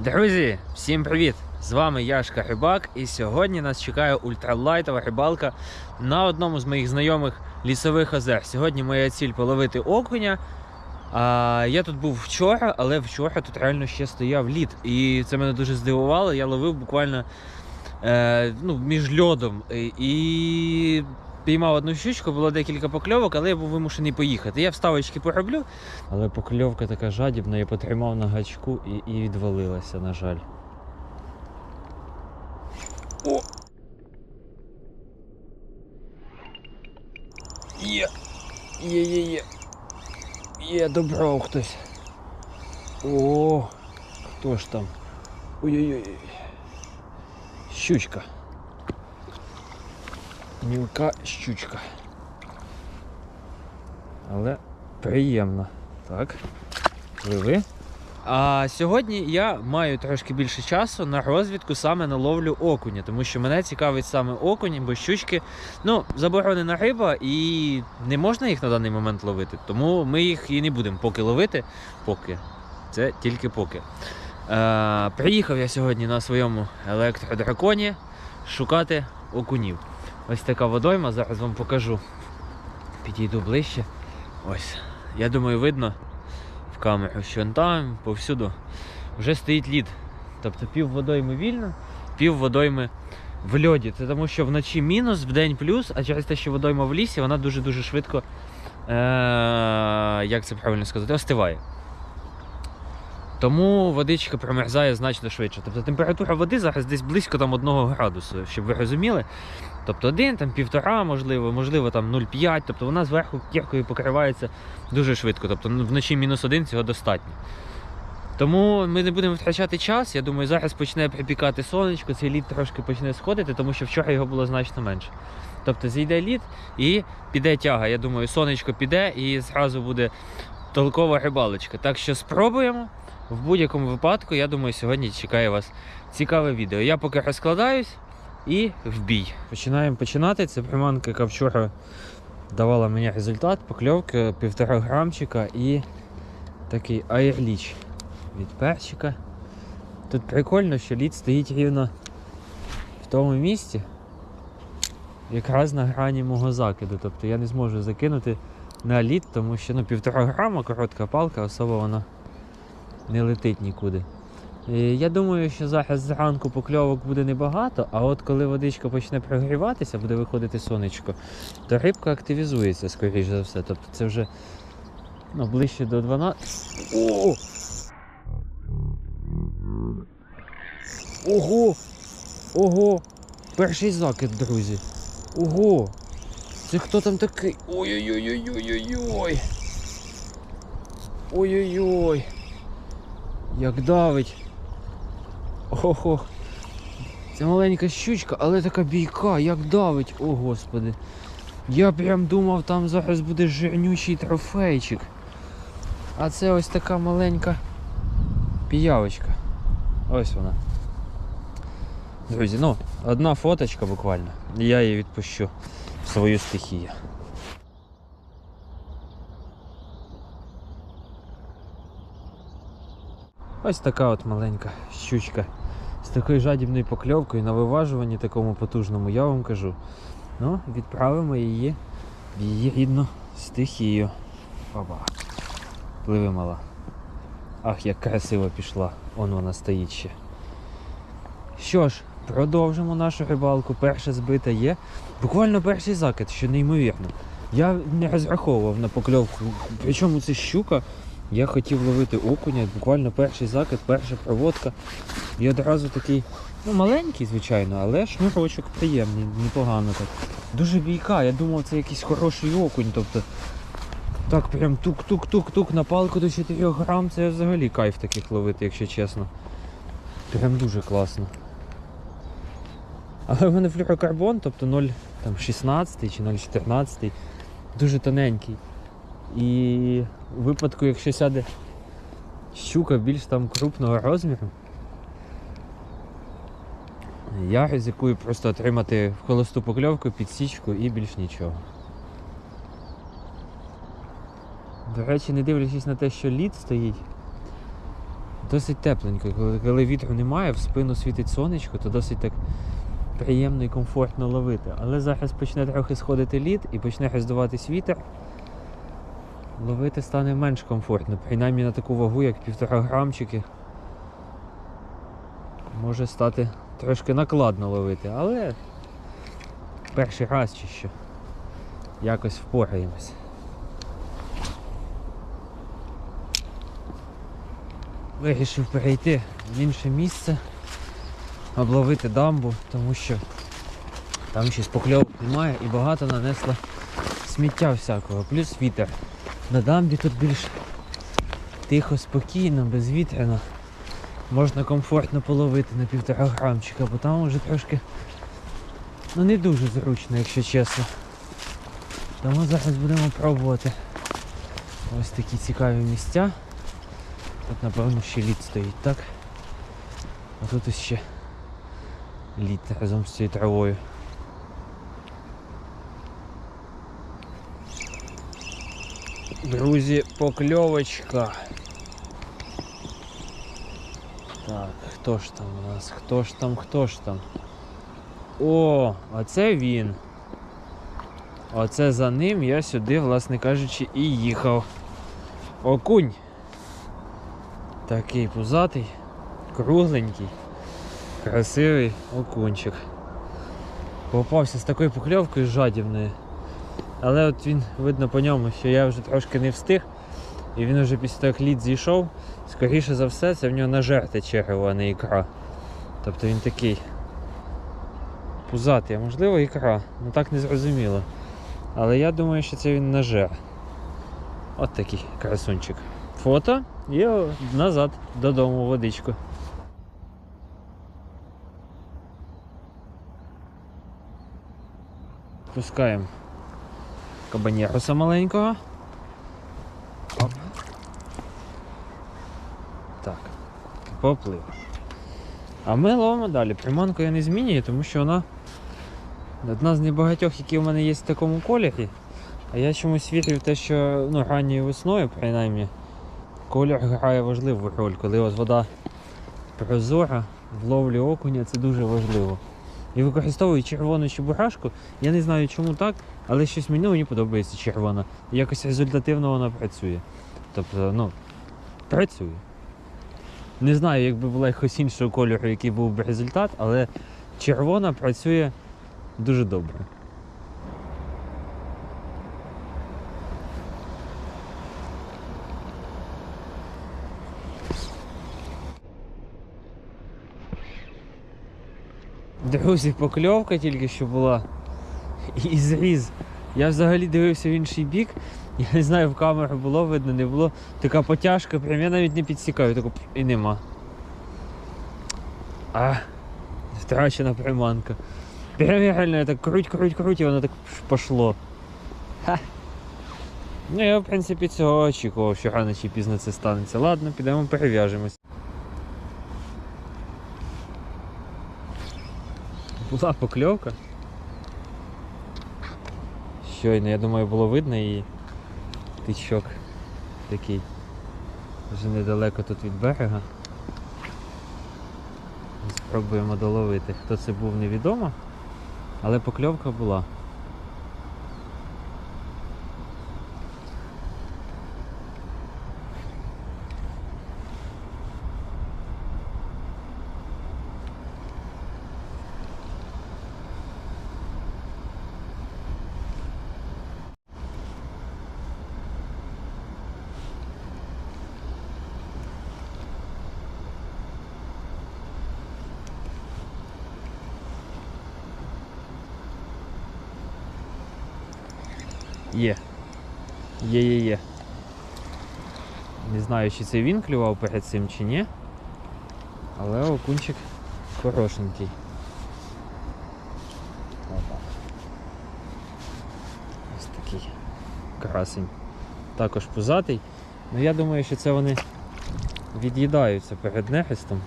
Друзі, всім привіт! З вами Яшка Рибак, і сьогодні нас чекає ультралайтова рибалка на одному з моїх знайомих лісових озер. Сьогодні моя ціль половити окуня. А, я тут був вчора, але вчора тут реально ще стояв лід. І це мене дуже здивувало. Я ловив буквально е, ну, між льодом. І- піймав одну щучку, було декілька покльовок, але я був вимушений поїхати. Я вставочки пороблю, але покльовка така жадібна, я потримав на гачку і, і відвалилася, на жаль. О! Є! Є, є, є. Є, добрав хтось. О, хто ж там? Ой-ой-ой. Щучка. Мілка щучка. Але приємно. Так. Пливи. А сьогодні я маю трошки більше часу на розвідку саме на ловлю окуня, тому що мене цікавить саме окунь, бо щучки ну, заборонена риба і не можна їх на даний момент ловити. Тому ми їх і не будемо поки ловити. Поки. Це тільки поки. Е, приїхав я сьогодні на своєму електродраконі шукати окунів. Ось така водойма, зараз вам покажу. Підійду ближче. Ось. Я думаю, видно в камеру, що там повсюду вже стоїть лід. Тобто пів водойми вільно, пів водойми в льоді. Це тому, що вночі мінус, вдень плюс, а через те, що водойма в лісі, вона дуже-дуже швидко, е- як це правильно сказати, остиває. Тому водичка промерзає значно швидше. Тобто температура води зараз десь близько там 1 градусу, щоб ви розуміли. Тобто один, там півтора, можливо, можливо, там 0,5. Тобто вона зверху кіркою покривається дуже швидко. Тобто вночі мінус один цього достатньо. Тому ми не будемо втрачати час. Я думаю, зараз почне припікати сонечко, цей лід трошки почне сходити, тому що вчора його було значно менше. Тобто зійде лід і піде тяга. Я думаю, сонечко піде і зразу буде толкова рибалочка. Так що спробуємо. В будь-якому випадку, я думаю, сьогодні чекає вас цікаве відео. Я поки розкладаюсь і в бій. Починаємо починати. Це приманка, яка вчора давала мені результат. Покльовки півтора грамчика і такий аєрліч від перчика. Тут прикольно, що лід стоїть рівно в тому місці, якраз на грані мого закиду. Тобто я не зможу закинути на лід, тому що ну, півтора грама, коротка палка, особо вона не летить нікуди. Я думаю, що зараз зранку покльовок буде небагато, а от коли водичка почне прогріватися, буде виходити сонечко, то рибка активізується, скоріш за все. Тобто це вже ну, ближче до 12. О! Ого! Ого! Перший закид, друзі. Ого! Це хто там такий? Ой-ой-ой-ой-ой-ой-ой! Ой-ой-ой! Як давить. Ого. Це маленька щучка, але така бійка, як давить, о господи. Я прям думав, там зараз буде жирнючий трофейчик. А це ось така маленька піявочка. Ось вона. Друзі, ну, одна фоточка буквально. Я її відпущу в свою стихію. Ось така от маленька щучка з такою жадібною покльовкою на виважуванні такому потужному, я вам кажу. Ну, відправимо її в її рідну стихію. Опа. Пливи мала. Ах, як красиво пішла. Он вона стоїть ще. Що ж, продовжимо нашу рибалку. Перша збита є. Буквально перший закид, що неймовірно. Я не розраховував на покльовку. Причому це щука. Я хотів ловити окуня, буквально перший закид, перша проводка. І одразу такий, ну маленький, звичайно, але шнурочок приємний, непогано так. Дуже бійка, я думав, це якийсь хороший окунь. Тобто так прям тук-тук-тук-тук на палку до 4 грам, це взагалі кайф таких ловити, якщо чесно. Прям дуже класно. Але в мене флюрокарбон, тобто 0,16 чи 0,14, дуже тоненький. І у випадку, якщо сяде щука більш там крупного розміру, я ризикую просто отримати в холосту покльовку, підсічку і більш нічого. До речі, не дивлячись на те, що лід стоїть, Досить тепленько. Коли, коли вітру немає, в спину світить сонечко, то досить так приємно і комфортно ловити. Але зараз почне трохи сходити лід і почне роздуватись вітер. Ловити стане менш комфортно, принаймні на таку вагу, як півтора грамчики. Може стати трошки накладно ловити, але перший раз чи що. Якось впораємось. Вирішив перейти в інше місце, обловити дамбу, тому що там ще спокльовок немає і багато нанесло сміття всякого, плюс вітер. На дамбі тут більш тихо, спокійно, безвітряно. Можна комфортно половити на півтора грамчика, бо там вже трошки ну не дуже зручно, якщо чесно. Тому зараз будемо пробувати ось такі цікаві місця. Тут напевно ще лід стоїть, так? А тут ось ще лід разом з цією травою. Друзі, покльовочка. Так, хто ж там у нас? Хто ж там, хто ж там? О, а це він. Оце за ним я сюди, власне кажучи, і їхав. Окунь. Такий пузатий, кругленький, красивий окунчик. Попався з такою покльовкою жадібною. Але от він видно по ньому, що я вже трошки не встиг. І він вже після як лід зійшов, скоріше за все, це в нього на жерти черево, а не ікра. Тобто він такий пузатий, а можливо ікра. Ну так не зрозуміло. Але я думаю, що це він на жер. От такий красунчик. Фото і назад додому водичку. Пускаємо кабанєруса маленького. Оп. Так, поплив. А ми ловимо далі. Приманку я не змінюю, тому що вона одна з небагатьох, які в мене є в такому кольорі. А я чомусь вірю в те, що ну, ранньою весною, принаймні, колір грає важливу роль, коли ось вода прозора в ловлі окуня це дуже важливо. І використовую червону чебурашку. Я не знаю чому так, але щось мені, мені подобається червона. Якось результативно вона працює. Тобто, ну, працює. Не знаю, якби була якось іншого кольору, який був би результат, але червона працює дуже добре. Друзі, покльовка тільки що була. І зріз. Я взагалі дивився в інший бік. Я не знаю, в камеру було видно, не було. Така потяжка, прям я навіть не підсікаю, таку і нема. А, втрачена приманка. Прям реально я так круть, круть, круть, і воно так пошло. Ха. Ну я в принципі цього очікував, що рано чи пізно це станеться. Ладно, підемо перев'яжемось. Була покльовка. Щойно, я думаю, було видно і тичок такий. Вже недалеко тут від берега. Спробуємо доловити. Хто це був, невідомо, але покльовка була. Є. Є, є, є. Не знаю, чи це він клював перед цим чи ні. Але окунчик хорошенький. Ось такий красень. Також пузатий. Ну я думаю, що це вони від'їдаються перед нехистом.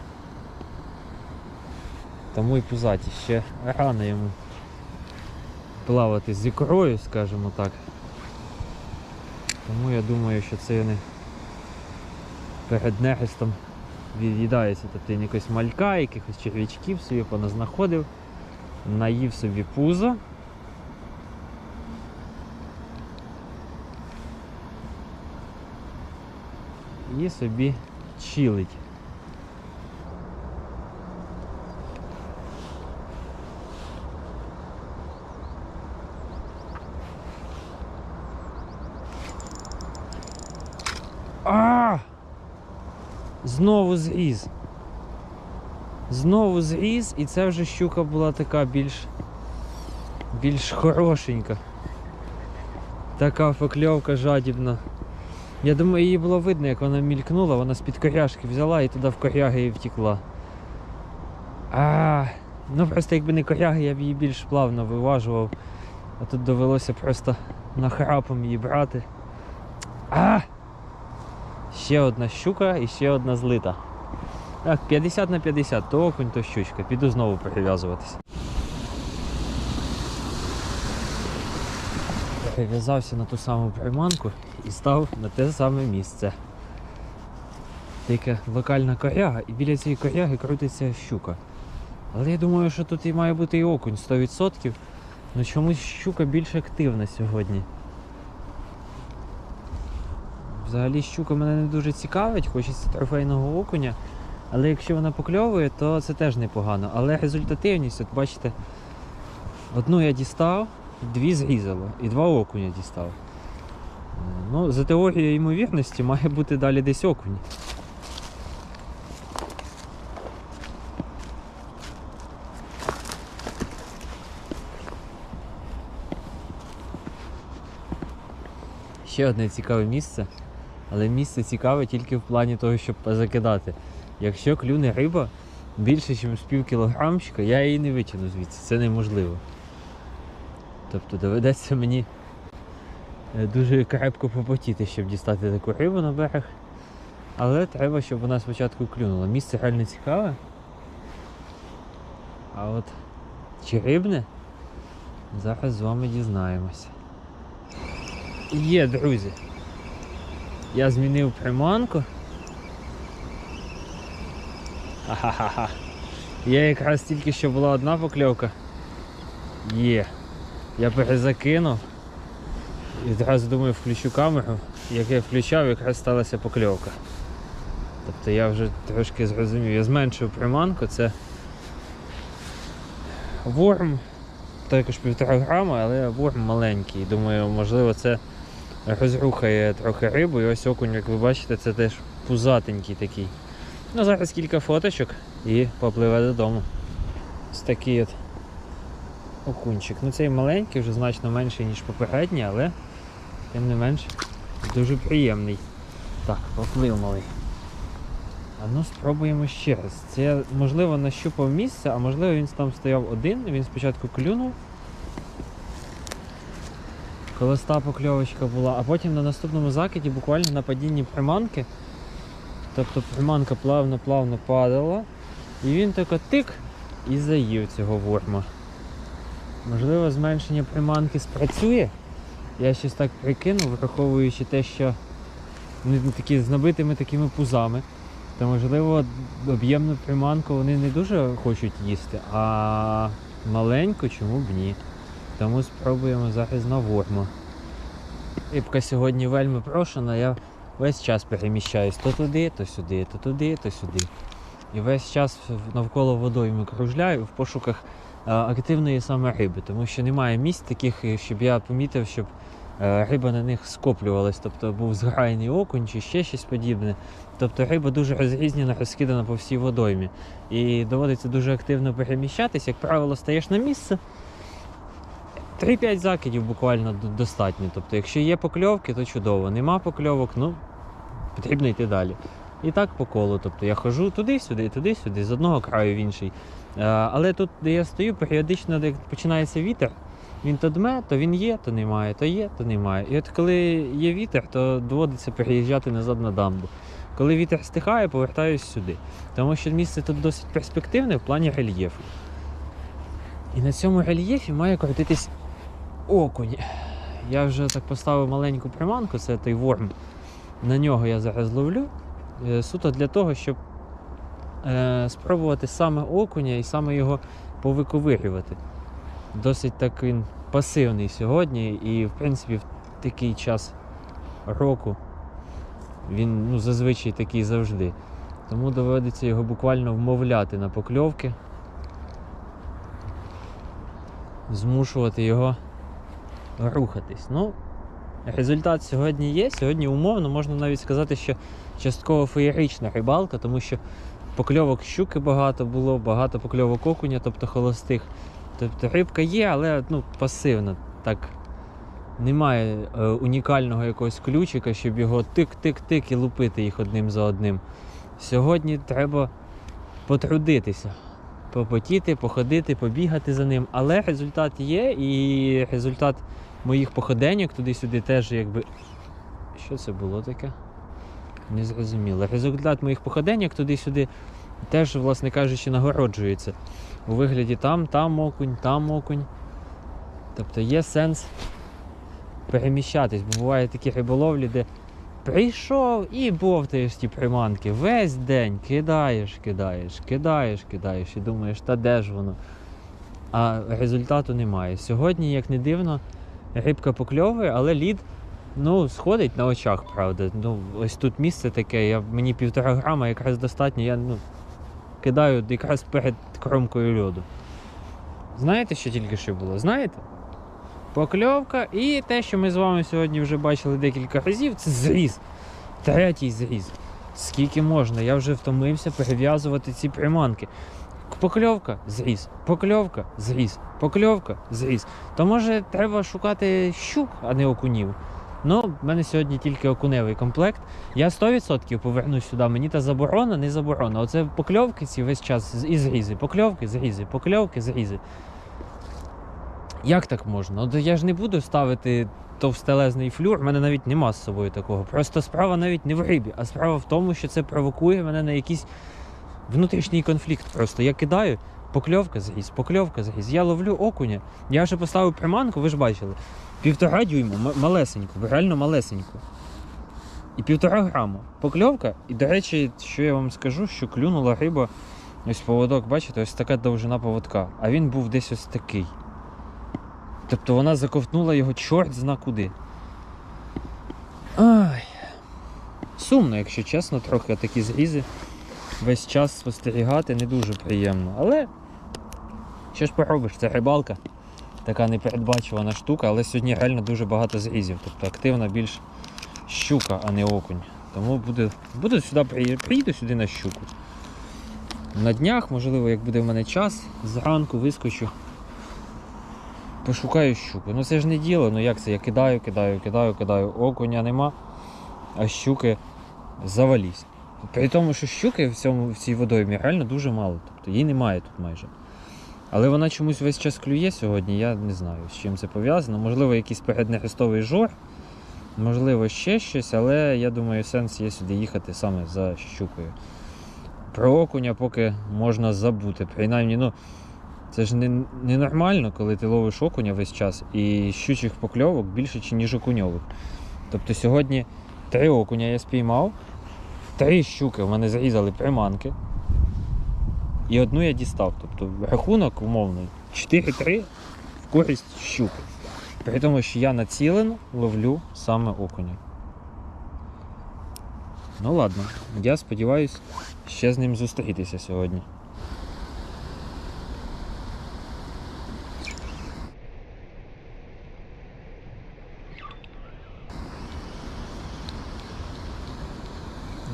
Тому і пузаті. Ще рано йому плавати з ікрою, скажімо так. Тому я думаю, що це вони перед нехистом від'їдається. Тобто він якось малька, якихось черв'ячків собі поназнаходив, наїв собі пузо. І собі чилить. А! Знову зріз. Знову зріз, і це вже щука була така більш більш хорошенька. Така покльовка жадібна. Я думаю, її було видно, як вона мількнула, вона з-під коряшки взяла і туди в коряги і втекла. А, ну просто якби не коряги, я б її більш плавно виважував. А тут довелося просто нахрапом її брати. А! Ще одна щука і ще одна злита. Так, 50 на 50, то окунь, то щучка. Піду знову перев'язуватися. Перев'язався на ту саму приманку і став на те саме місце. Тільки локальна коряга, і біля цієї коряги крутиться щука. Але я думаю, що тут і має бути і окунь 100%. Ну чомусь щука більш активна сьогодні. Взагалі щука мене не дуже цікавить, хочеться трофейного окуня. Але якщо вона покльовує, то це теж непогано. Але результативність, от бачите, одну я дістав, дві зрізало і два окуня дістав. Ну, за теорією ймовірності має бути далі десь окунь. Ще одне цікаве місце, але місце цікаве тільки в плані того, щоб позакидати. Якщо клюне риба більше, ніж з пів кілограмчика, я її не витягну звідси, це неможливо. Тобто доведеться мені е, дуже крепко попотіти, щоб дістати таку рибу на берег. Але треба, щоб вона спочатку клюнула. Місце реально цікаве. А от чи рибне, зараз з вами дізнаємося. Є, друзі. Я змінив приманку. Ха-ха-ха. Є якраз тільки що була одна покльовка. Є. Я перезакинув. І одразу думаю, включу камеру. Як я включав, якраз сталася покльовка. Тобто я вже трошки зрозумів. Я зменшив приманку, це ворм, також півтора грама, але ворм маленький. Думаю, можливо, це розрухає трохи рибу. І ось окунь, як ви бачите, це теж пузатенький такий. Ну, зараз кілька фоточок і попливе додому. Ось такий от окунчик. Ну цей маленький, вже значно менший, ніж попередній, але тим не менш дуже приємний. Так, поплив малий. А ну спробуємо ще раз. Це можливо нащупав місце, а можливо він там стояв один, він спочатку клюнув. Колоста покльовочка була, а потім на наступному закиді, буквально на падінні приманки. Тобто приманка плавно-плавно падала, і він тако тик і заїв цього ворма. Можливо, зменшення приманки спрацює. Я щось так прикинув, враховуючи те, що вони такі з набитими такими пузами. То можливо об'ємну приманку вони не дуже хочуть їсти, а маленьку чому б ні. Тому спробуємо зараз на ворму. Рибка сьогодні вельми прошена, я весь час переміщаюсь то туди, то сюди, то туди, то сюди. І весь час навколо водойми кружляю в пошуках е, активної саме риби, тому що немає місць таких, е, щоб я помітив, щоб е, риба на них скоплювалась, тобто був зграйний окунь чи ще щось подібне. Тобто риба дуже розрізнена, розкидана по всій водоймі. І доводиться дуже активно переміщатись. Як правило, стаєш на місце. 3-5 закидів буквально достатньо. Тобто, якщо є покльовки, то чудово. Нема покльовок, ну потрібно йти далі. І так по колу. Тобто я ходжу туди-сюди, туди-сюди, з одного краю в інший. Е, Але тут, де я стою, періодично, де починається вітер, він то дме, то він є, то немає, то є, то немає. І от коли є вітер, то доводиться переїжджати назад на дамбу. Коли вітер стихає, повертаюсь сюди. Тому що місце тут досить перспективне в плані рельєфу. І на цьому рельєфі має крутитись окунь. Я вже так поставив маленьку приманку, це той ворм. На нього я зараз ловлю. е, Суто для того, щоб е, спробувати саме окуня і саме його повиковирювати. Досить так він пасивний сьогодні, і в принципі в такий час року він ну, зазвичай такий завжди. Тому доводиться його буквально вмовляти на покльовки, змушувати його рухатись. Ну, результат сьогодні є. Сьогодні умовно можна навіть сказати, що частково феєрична рибалка, тому що покльовок щуки багато було, багато покльовок окуня, тобто холостих. Тобто рибка є, але ну, пасивна. Так немає е, унікального якогось ключика, щоб його тик-тик-тик і лупити їх одним за одним. Сьогодні треба потрудитися, попотіти, походити, побігати за ним. Але результат є, і результат моїх походеньок туди-сюди теж якби. Що це було таке? Не зрозуміло. Результат моїх походеньок туди-сюди теж, власне кажучи, нагороджується. У вигляді там, там окунь, там окунь. Тобто є сенс переміщатись, бо бувають такі риболовлі, де прийшов і бовтаєш ті приманки. Весь день кидаєш, кидаєш, кидаєш, кидаєш і думаєш, та де ж воно? А результату немає. Сьогодні, як не дивно, рибка покльовує, але лід ну, сходить на очах, правда. Ну, ось тут місце таке, я, мені півтора грама якраз достатньо, я ну, кидаю якраз перед кромкою льоду. Знаєте, що тільки що було? Знаєте? Покльовка і те, що ми з вами сьогодні вже бачили декілька разів, це зріз. Третій зріз. Скільки можна? Я вже втомився перев'язувати ці приманки. Покльовка зріз, покльовка зріз, покльовка зріз. То може треба шукати щук, а не окунів. Ну, в мене сьогодні тільки окуневий комплект. Я 100% повернусь сюди. Мені та заборона, не заборона. Оце покльовки ці весь час і зрізи. Покльовки, зрізи, покльовки, зрізи. Як так можна? Ну, я ж не буду ставити товстелезний флюр, в мене навіть нема з собою такого. Просто справа навіть не в рибі, а справа в тому, що це провокує мене на якийсь внутрішній конфлікт. Просто я кидаю, покльовка зріз, покльовка зріз. Я ловлю окуня. Я вже поставив приманку, ви ж бачили. Півтора дюйму, м- малесеньку, реально малесеньку. І півтора грама. Покльовка. І, до речі, що я вам скажу, що клюнула риба. Ось поводок, бачите, ось така довжина поводка. А він був десь ось такий. Тобто вона заковтнула його чорт зна куди. Ай. Сумно, якщо чесно, трохи такі зрізи. Весь час спостерігати не дуже приємно. Але що ж поробиш, це рибалка. Така непередбачувана штука, але сьогодні реально дуже багато зрізів. Тобто активна більш щука, а не окунь. Тому буду, буду сюди приї- приїду сюди на щуку. На днях, можливо, як буде в мене час, зранку вискочу. Пошукаю щуку. Ну це ж не діло, ну як це? Я кидаю, кидаю, кидаю, кидаю. Окуня нема, а щуки завалізь. При тому, що щуки в, цьому, в цій водоймі реально дуже мало. Тобто її немає тут майже. Але вона чомусь весь час клює сьогодні, я не знаю, з чим це пов'язано. Можливо, якийсь переднехрестовий жор, можливо, ще щось, але я думаю, сенс є сюди їхати саме за щукою. Про окуня поки можна забути. Принаймні, ну, це ж не, не коли ти ловиш окуня весь час і щучих покльовок більше, ніж окуньових. Тобто сьогодні три окуня я спіймав, три щуки в мене зрізали приманки. І одну я дістав. Тобто рахунок умовний 4-3 в користь щуки. При тому, що я націлено ловлю саме окуня. Ну ладно, я сподіваюся ще з ним зустрітися сьогодні.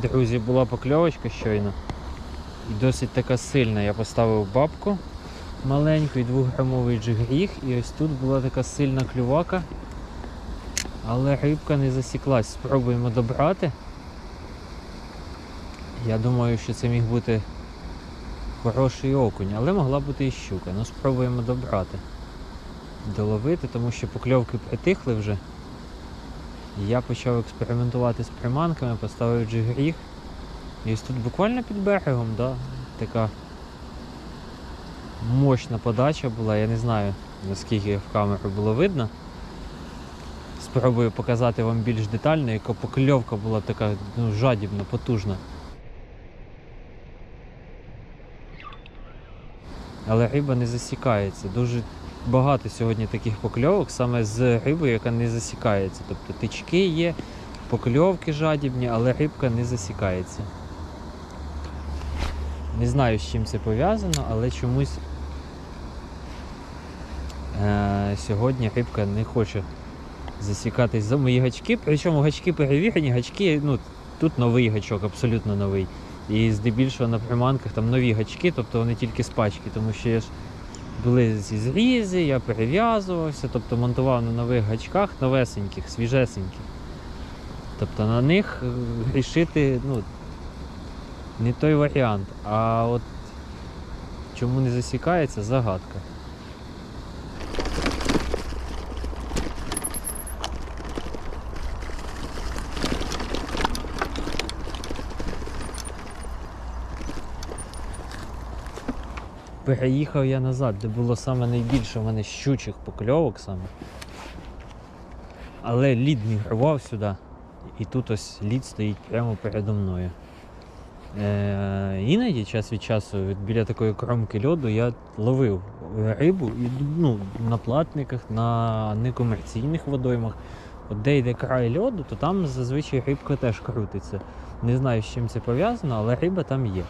Друзі, була покльовочка щойно. І досить така сильна. Я поставив бабку маленьку і двохграмовий джигріг. І ось тут була така сильна клювака. Але рибка не засіклась. Спробуємо добрати. Я думаю, що це міг бути хороший окунь, але могла бути і щука. Ну спробуємо добрати. Доловити, тому що покльовки притихли вже. Я почав експериментувати з приманками, поставив джигріг. І ось тут буквально під берегом, да, така мощна подача була. Я не знаю, наскільки в камеру було видно. Спробую показати вам більш детально, яка покльовка була така ну, жадібна, потужна. але риба не засікається. Дуже багато сьогодні таких покльовок саме з рибою, яка не засікається. Тобто тички є, покльовки жадібні, але рибка не засікається. Не знаю, з чим це пов'язано, але чомусь е- сьогодні рибка не хоче засікатись за мої гачки. Причому гачки перевірені, гачки, ну, тут новий гачок, абсолютно новий. І здебільшого на приманках там нові гачки, тобто вони тільки з пачки, тому що я ж були ці зрізи, я перев'язувався, тобто монтував на нових гачках, новесеньких, свіжесеньких. Тобто на них рішити ну, не той варіант. А от чому не засікається, загадка. Переїхав я назад, де було саме найбільше в мене щучих покльовок саме. Але лід мігрував сюди. І тут ось лід стоїть прямо передо мною. Е, іноді час від часу біля такої кромки льоду я ловив рибу і, ну, на платниках, на некомерційних водоймах. От де йде край льоду, то там зазвичай рибка теж крутиться. Не знаю, з чим це пов'язано, але риба там є.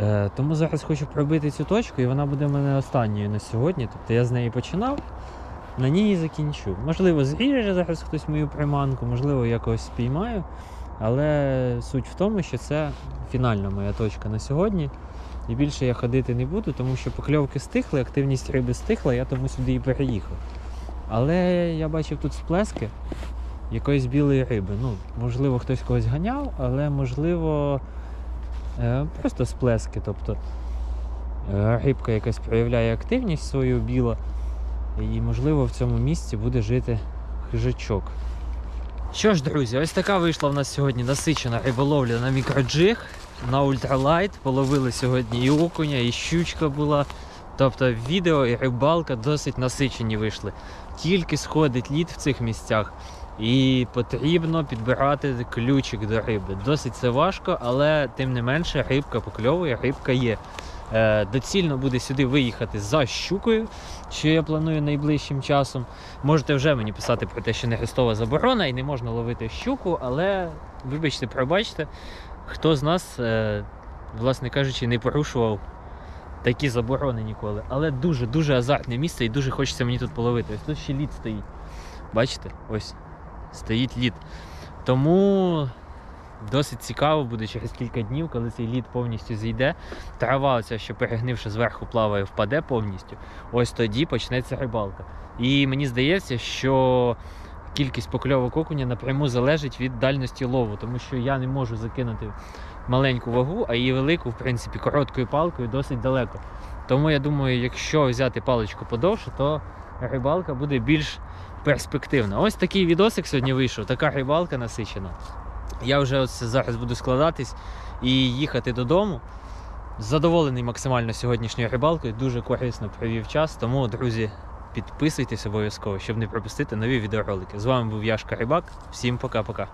Е, тому зараз хочу пробити цю точку, і вона буде в мене останньою на сьогодні. Тобто я з неї починав, на ній і закінчу. Можливо, зріже зараз хтось мою приманку, можливо, якось спіймаю. Але суть в тому, що це фінальна моя точка на сьогодні. І більше я ходити не буду, тому що покльовки стихли, активність риби стихла, я тому сюди і переїхав. Але я бачив тут сплески якоїсь білої риби. Ну, можливо, хтось когось ганяв, але можливо. Е, Просто сплески, тобто е, рибка якась проявляє активність свою біла, і, можливо, в цьому місці буде жити хижачок. Що ж, друзі, ось така вийшла в нас сьогодні насичена риболовля на мікроджиг, на ультралайт. Половили сьогодні і окуня, і щучка була. Тобто відео і рибалка досить насичені вийшли. Тільки сходить лід в цих місцях. І потрібно підбирати ключик до риби. Досить це важко, але тим не менше рибка покльовує, рибка є. Е, доцільно буде сюди виїхати за щукою, що я планую найближчим часом. Можете вже мені писати про те, що не хрестова заборона і не можна ловити щуку, але вибачте, пробачте, хто з нас, е, власне кажучи, не порушував такі заборони ніколи. Але дуже-дуже азартне місце і дуже хочеться мені тут половити. Ось тут ще лід стоїть. Бачите? Ось стоїть лід. Тому досить цікаво буде через кілька днів, коли цей лід повністю зійде. Трава, оця, що перегнивши зверху плаває, впаде повністю. Ось тоді почнеться рибалка. І мені здається, що кількість покльовок окуня напряму залежить від дальності лову, тому що я не можу закинути маленьку вагу, а її велику, в принципі, короткою палкою досить далеко. Тому я думаю, якщо взяти паличку подовше, то рибалка буде більш перспективна. Ось такий відосик сьогодні вийшов, така рибалка насичена. Я вже ось зараз буду складатись і їхати додому. Задоволений максимально сьогоднішньою рибалкою, дуже корисно провів час. Тому, друзі, підписуйтесь обов'язково, щоб не пропустити нові відеоролики. З вами був Яшка Рибак. Всім пока-пока.